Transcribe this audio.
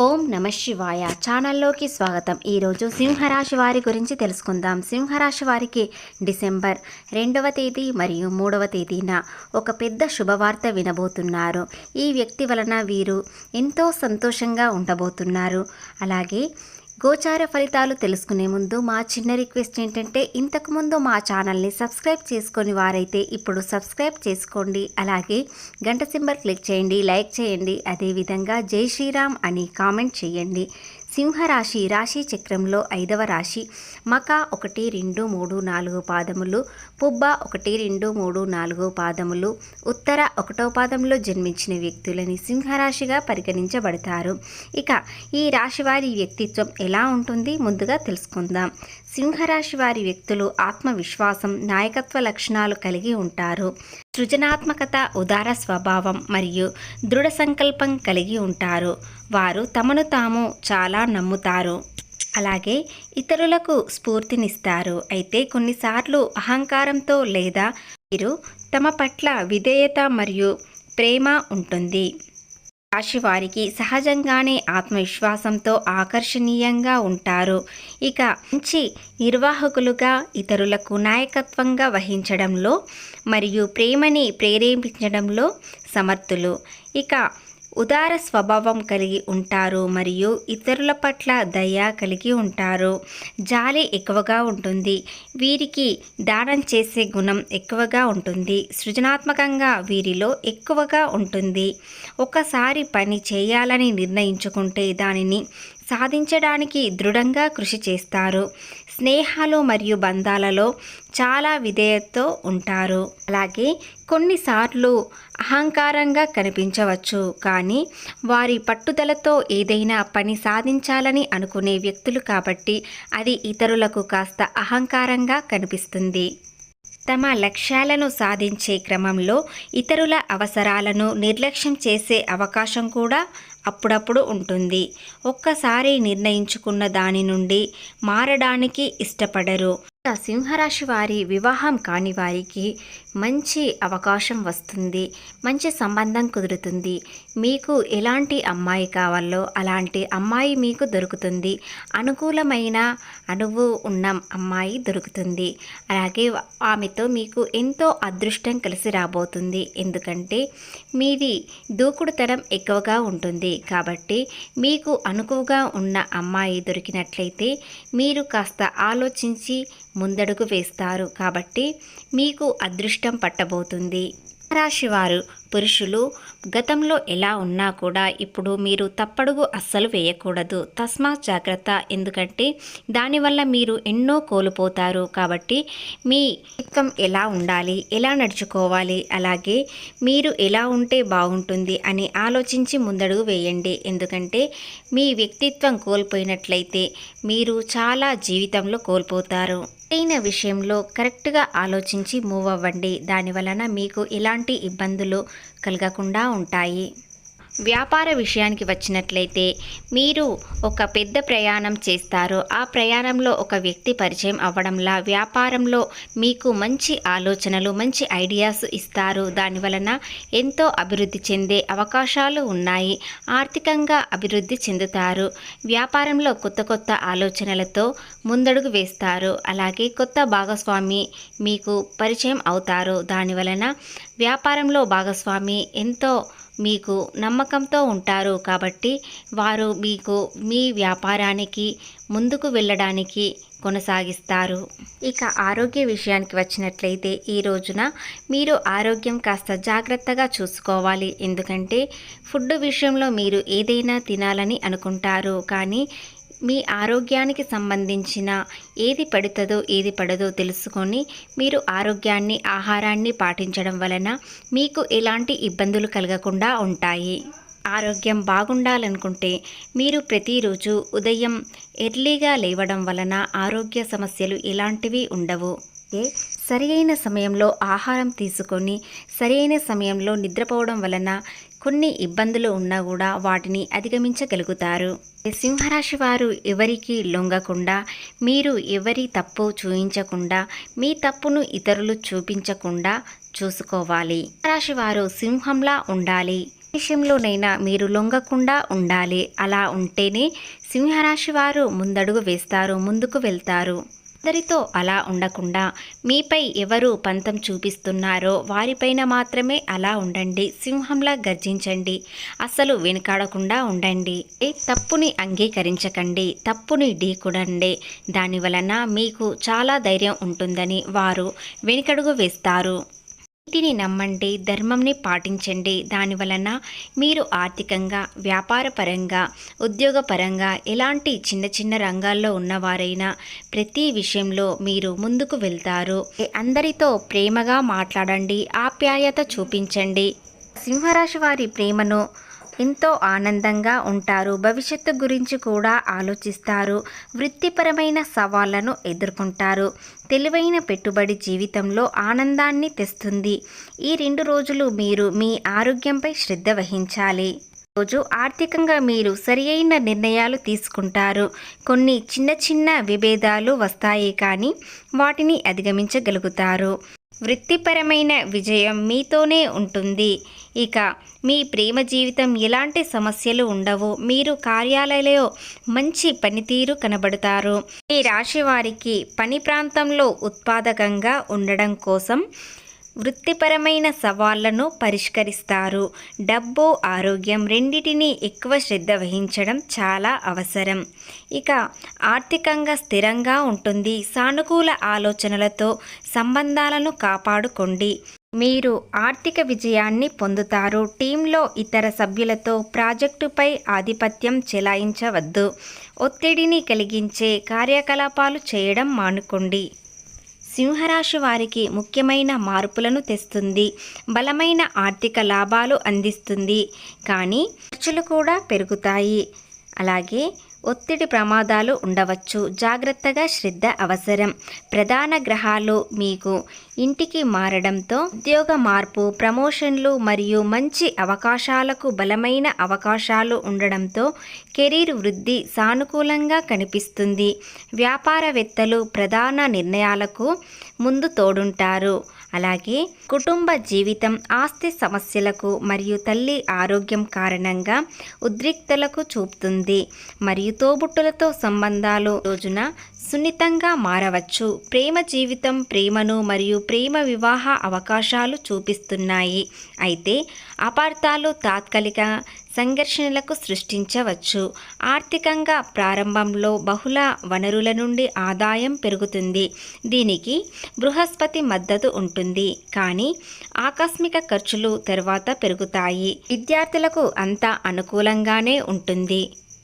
ఓం నమ శివాయ. ఛానల్లోకి స్వాగతం. ఈరోజు సింహరాశి వారి గురించి తెలుసుకుందాం. సింహరాశి వారికి డిసెంబర్ రెండవ తేదీ మరియు మూడవ తేదీన ఒక పెద్ద శుభవార్త వినబోతున్నారు. ఈ వ్యక్తి వలన వీరు ఎంతో సంతోషంగా ఉండబోతున్నారు. అలాగే గోచార ఫలితాలు తెలుసుకునే ముందు మా చిన్న రిక్వెస్ట్ ఏంటంటే ఇంతకుముందు మా ఛానల్ని సబ్స్క్రైబ్ చేసుకొని వారైతే ఇప్పుడు సబ్స్క్రైబ్ చేసుకోండి. అలాగే గంట సింబల్ క్లిక్ చేయండి లైక్ చేయండి. అదేవిధంగా జై శ్రీరామ్ అని కామెంట్ చేయండి. సింహరాశి రాశి చక్రంలో ఐదవ రాశి. మక ఒకటి రెండు మూడు నాలుగు పాదములు. పుబ్బ ఒకటి రెండు మూడు నాలుగు పాదములు. ఉత్తర ఒకటో పాదంలో జన్మించిన వ్యక్తులని సింహరాశిగా పరిగణించబడతారు. ఇక ఈ రాశి వారి వ్యక్తిత్వం ఎలా ఉంటుంది? ముందుగా తెలుసుకుందాం. సింహరాశి వారి వ్యక్తులు ఆత్మవిశ్వాసం నాయకత్వ లక్షణాలు కలిగి ఉంటారు. సృజనాత్మకత ఉదార స్వభావం మరియు దృఢ సంకల్పం కలిగి ఉంటారు. వారు తమను తాము చాలా నమ్ముతారు. అలాగే ఇతరులకు స్ఫూర్తినిస్తారు. అయితే కొన్నిసార్లు అహంకారంతో లేదా వీరు తమ పట్ల విధేయత మరియు ప్రేమ ఉంటుంది. రాశి వారికి సహజంగానే ఆత్మవిశ్వాసంతో ఆకర్షణీయంగా ఉంటారు. ఇక మంచి నిర్వాహకులుగా ఇతరులకు నాయకత్వంగా వహించడంలో మరియు ప్రేమని ప్రేరేపించడంలో సమర్థులు. ఇక ఉదార స్వభావం కలిగి ఉంటారు మరియు ఇతరుల పట్ల దయ కలిగి ఉంటారు. జాలి ఎక్కువగా ఉంటుంది. వీరికి దానం చేసే గుణం ఎక్కువగా ఉంటుంది. సృజనాత్మకంగా వీరిలో ఎక్కువగా ఉంటుంది. ఒకసారి పని చేయాలని నిర్ణయించుకుంటే దానిని సాధించడానికి దృఢంగా కృషి చేస్తారు. స్నేహాలు మరియు బంధాలలో చాలా విధేయతతో ఉంటారు. అలాగే కొన్నిసార్లు అహంకారంగా కనిపించవచ్చు. కానీ వారి పట్టుదలతో ఏదైనా పని సాధించాలని అనుకునే వ్యక్తులు కాబట్టి అది ఇతరులకు కాస్త అహంకారంగా కనిపిస్తుంది. తమ లక్ష్యాలను సాధించే క్రమంలో ఇతరుల అవసరాలను నిర్లక్ష్యం చేసే అవకాశం కూడా అప్పుడప్పుడు ఉంటుంది. ఒక్కసారి నిర్ణయించుకున్న దాని నుండి మారడానికి ఇష్టపడరు. సింహరాశి వారి వివాహం కాని వారికి మంచి అవకాశం వస్తుంది. మంచి సంబంధం కుదురుతుంది. మీకు ఎలాంటి అమ్మాయి కావాలో అలాంటి అమ్మాయి మీకు దొరుకుతుంది. అనుకూలమైన అనువు ఉన్న అమ్మాయి దొరుకుతుంది. అలాగే ఆమెతో మీకు ఎంతో అదృష్టం కలిసి రాబోతుంది. ఎందుకంటే మీది దూకుడుతనం ఎక్కువగా ఉంటుంది. కాబట్టి మీకు అనుకువగా ఉన్న అమ్మాయి దొరికినట్లయితే మీరు కాస్త ఆలోచించి ముందడుగు వేస్తారు. కాబట్టి మీకు అదృష్టం పట్టబోతుంది. రాశివారు పురుషులు గతంలో ఎలా ఉన్నా కూడా ఇప్పుడు మీరు తప్పడుగు అస్సలు వేయకూడదు. తస్మాత్ జాగ్రత్త. ఎందుకంటే దానివల్ల మీరు ఎన్నో కోల్పోతారు. కాబట్టి మీ వ్యక్తిత్వం ఎలా ఉండాలి? ఎలా నడుచుకోవాలి? అలాగే మీరు ఎలా ఉంటే బాగుంటుంది అని ఆలోచించి ముందడుగు వేయండి. ఎందుకంటే మీ వ్యక్తిత్వం కోల్పోయినట్లయితే మీరు చాలా జీవితంలో కోల్పోతారు. అయిన విషయంలో కరెక్ట్గా ఆలోచించి మూవ్ అవ్వండి. దాని వలన మీకు ఎలాంటి ఇబ్బందులు కలగకుండా ఉంటాయి. వ్యాపార విషయానికి వచ్చినట్లయితే మీరు ఒక పెద్ద ప్రయాణం చేస్తారు ఆ ప్రయాణంలో ఒక వ్యక్తి పరిచయం అవ్వడంలా వ్యాపారంలో మీకు మంచి ఆలోచనలు మంచి ఐడియాస్ ఇస్తారు. దాని వలన ఎంతో అభివృద్ధి చెందే అవకాశాలు ఉన్నాయి. ఆర్థికంగా అభివృద్ధి చెందుతారు. వ్యాపారంలో కొత్త కొత్త ఆలోచనలతో ముందడుగు వేస్తారు. అలాగే కొత్త భాగస్వామి మీకు పరిచయం అవుతారు. దాని వలన వ్యాపారంలో భాగస్వామి ఎంతో మీకు నమ్మకంతో ఉంటారు కాబట్టి వారు మీకు మీ వ్యాపారానికి ముందుకు వెళ్ళడానికి కొనసాగిస్తారు. ఇక ఆరోగ్య విషయానికి వచ్చినట్లయితే ఈ రోజున మీరు ఆరోగ్యం కాస్త జాగ్రత్తగా చూసుకోవాలి. ఎందుకంటే ఫుడ్ విషయంలో మీరు ఏదైనా తినాలని అనుకుంటారు. కానీ మీ ఆరోగ్యానికి సంబంధించిన ఏది పడుతుందో ఏది పడదో తెలుసుకొని మీరు ఆరోగ్యాన్ని ఆహారాన్ని పాటించడం వలన మీకు ఎలాంటి ఇబ్బందులు కలగకుండా ఉంటాయి. ఆరోగ్యం బాగుండాలనుకుంటే మీరు ప్రతిరోజు ఉదయం ఎర్లీగా లేవడం వలన ఆరోగ్య సమస్యలు ఎలాంటివి ఉండవు. ఏ? సరియైన సమయంలో ఆహారం తీసుకొని సరైన సమయంలో నిద్రపోవడం వలన కొన్ని ఇబ్బందులు ఉన్నా కూడా వాటిని అధిగమించగలుగుతారు. సింహరాశి వారు ఎవరికి లొంగకుండా మీరు ఎవరి తప్పు చూయించకుండా మీ తప్పును ఇతరులు చూపించకుండా చూసుకోవాలి. రాశి వారు సింహంలా ఉండాలి. విషయంలోనైనా మీరు లొంగకుండా ఉండాలి. అలా ఉంటేనే సింహరాశి వారు ముందడుగు వేస్తారు ముందుకు వెళ్తారు. అందరితో అలా ఉండకుండా మీపై ఎవరు పంతం చూపిస్తున్నారో వారిపైన మాత్రమే అలా ఉండండి సింహంలా గర్జించండి అసలు వెనుకాడకుండా ఉండండి. ఏ తప్పుని అంగీకరించకండి తప్పుని ఢీకుడండి దాని వలన మీకు చాలా ధైర్యం ఉంటుందని వారు వెనుకడుగు వేస్తారు. నీతిని నమ్మండి ధర్మంని పాటించండి. దాని వలన మీరు ఆర్థికంగా వ్యాపారపరంగా ఉద్యోగపరంగా ఎలాంటి చిన్న చిన్న రంగాల్లో ఉన్నవారైనా ప్రతి విషయంలో మీరు ముందుకు వెళ్తారు. అందరితో ప్రేమగా మాట్లాడండి ఆప్యాయత చూపించండి. సింహరాశి వారి ప్రేమను ఎంతో ఆనందంగా ఉంటారు. భవిష్యత్తు గురించి కూడా ఆలోచిస్తారు. వృత్తిపరమైన సవాళ్ళను ఎదుర్కొంటారు. తెలివైన పెట్టుబడి జీవితంలో ఆనందాన్ని తెస్తుంది. ఈ రెండు రోజులు మీరు మీ ఆరోగ్యంపై శ్రద్ధ వహించాలి. రోజు ఆర్థికంగా మీరు సరియైన నిర్ణయాలు తీసుకుంటారు. కొన్ని చిన్న చిన్న విభేదాలు వస్తాయి కానీ వాటిని అధిగమించగలుగుతారు. వృత్తిపరమైన విజయం మీతోనే ఉంటుంది. ఇక మీ ప్రేమ జీవితం ఎలాంటి సమస్యలు ఉండవు. మీరు కార్యాలయంలో మంచి పనితీరు కనబడతారు. ఈ రాశి వారికి పని ప్రాంతంలో ఉత్పాదకంగా ఉండడం కోసం వృత్తిపరమైన సవాళ్ళను పరిష్కరిస్తారు. డబ్బు ఆరోగ్యం రెండిటినీ ఎక్కువ శ్రద్ధ వహించడం చాలా అవసరం. ఇక ఆర్థికంగా స్థిరంగా ఉంటుంది. సానుకూల ఆలోచనలతో సంబంధాలను కాపాడుకోండి. మీరు ఆర్థిక విజయాన్ని పొందుతారు. టీంలో ఇతర సభ్యులతో ప్రాజెక్టుపై ఆధిపత్యం చెలాయించవద్దు. ఒత్తిడిని కలిగించే కార్యకలాపాలు చేయడం మానుకోండి. సింహరాశి వారికి ముఖ్యమైన మార్పులను తెస్తుంది. బలమైన ఆర్థిక లాభాలు అందిస్తుంది. కానీ ఖర్చులు కూడా పెరుగుతాయి. అలాగే ఒత్తిడి ప్రమాదాలు ఉండవచ్చు. జాగ్రత్తగా శ్రద్ధ అవసరం. ప్రధాన గ్రహాలు మీకు ఇంటికి మారడంతో ఉద్యోగ మార్పు ప్రమోషన్లు మరియు మంచి అవకాశాలకు బలమైన అవకాశాలు ఉండడంతో కెరీర్ వృద్ధి సానుకూలంగా కనిపిస్తుంది. వ్యాపారవేత్తలు ప్రధాన నిర్ణయాలకు ముందు తోడుంటారు. అలాగే కుటుంబ జీవితం ఆస్తి సమస్యలకు మరియు తల్లి ఆరోగ్యం కారణంగా ఉద్రిక్తలకు చూపుతుంది. మరియు తోబుట్టులతో సంబంధాలు రోజున సున్నితంగా మారవచ్చు. ప్రేమ జీవితం ప్రేమను మరియు ప్రేమ వివాహ అవకాశాలు చూపిస్తున్నాయి. అయితే అపార్థాలు తాత్కాలిక సంఘర్షణలకు సృష్టించవచ్చు. ఆర్థికంగా ప్రారంభంలో బహుళ వనరుల నుండి ఆదాయం పెరుగుతుంది. దీనికి బృహస్పతి మద్దతు ఉంటుంది. కానీ ఆకస్మిక ఖర్చులు తర్వాత పెరుగుతాయి. విద్యార్థులకు అంతా అనుకూలంగానే ఉంటుంది.